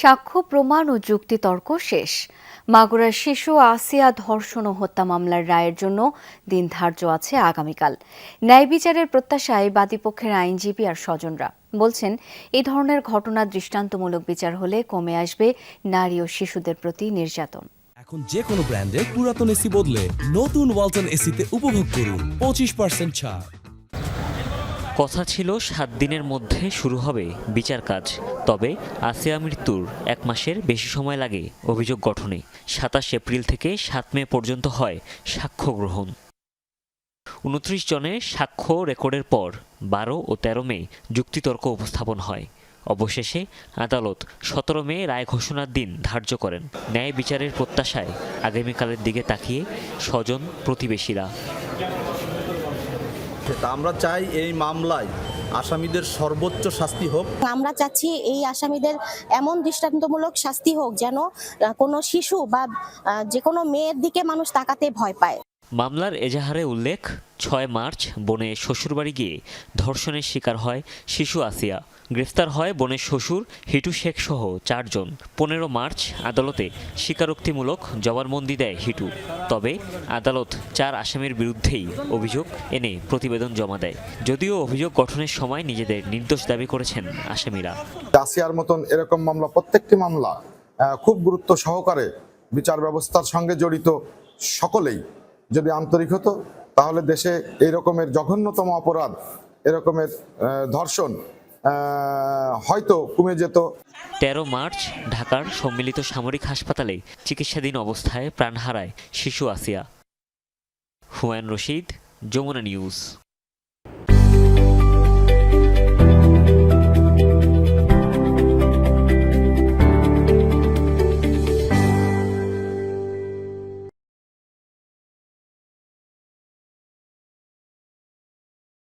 সাক্ষ্য, প্রমাণ ও যুক্তিতর্ক শেষ। মাগুরার শিশু আসিয়া ধর্ষণ ও হত্যা মামলার রায়ের জন্য দিন ধার্য আছে আগামীকাল। ন্যায় বিচারের প্রত্যাশায় বাদীপক্ষের আইনজীবী আর স্বজনরা বলছেন এই ধরনের ঘটনা দৃষ্টান্তমূলক বিচার হলে কমে আসবে নারী ও শিশুদের প্রতি নির্যাতন। এখন যে কোনো ব্র্যান্ডের পুরাতন এসি বদলে নতুন ওয়ালটন এসিতে উপভোগ করুন পঁচিশ পার্সেন্ট ছাড়। কথা ছিল সাত দিনের মধ্যে শুরু হবে বিচার কাজ। তবে আসিয়া মৃত্যুর এক মাসের বেশি সময় লাগে অভিযোগ গঠনে। সাতাশ এপ্রিল থেকে সাত মে পর্যন্ত হয় সাক্ষ্য গ্রহণ। উনত্রিশ জনের সাক্ষ্য রেকর্ডের পর বারো ও তেরো মে যুক্তিতর্ক উপস্থাপন হয়। অবশেষে আদালত সতেরো মে রায় ঘোষণার দিন ধার্য করেন। ন্যায় বিচারের প্রত্যাশায় আগামীকালের দিকে তাকিয়ে স্বজন প্রতিবেশীরা। তা আমরা চাই এই মামলায় আসামিদের সর্বোচ্চ শাস্তি হোক। আমরা চাচ্ছি এই আসামিদের এমন দৃষ্টান্তমূলক শাস্তি হোক যেন কোনো শিশু বা যে কোনো মেয়ের দিকে মানুষ তাকাতে ভয় পায়। মামলার এজাহারে উল্লেখ, ছয় মার্চ বনে শ্বশুরবাড়ি গিয়ে ধর্ষণের শিকার হয় শিশু আসিয়া। গ্রেফতার হয় বনের শ্বশুর, হিটু শেখ সহ চারজন। পনেরো মার্চ আদালতে স্বীকারোক্তিমূলক জবানবন্দি দেয় হিটু। তবে আদালত চার আসামির বিরুদ্ধেই অভিযোগ এনে প্রতিবেদন জমা দেয়। যদিও অভিযোগ গঠনের সময় নিজেদের নির্দোষ দাবি করেছেন আসামিরা। আসিয়ার মতন এরকম মামলা, প্রত্যেকটি মামলা খুব গুরুত্ব সহকারে বিচার ব্যবস্থার সঙ্গে জড়িত সকলেই যদি আন্তরিক হতো, তাহলে দেশে এই রকমের জঘন্যতম অপরাধ, এরকমের ধর্ষণ হয়তো কমে যেত। তেরো মার্চ, ঢাকার সম্মিলিত সামরিক হাসপাতালে চিকিৎসাধীন অবস্থায় প্রাণ হারায় শিশু আসিয়া। হুমায়ুন রশিদ, যমুনা নিউজ।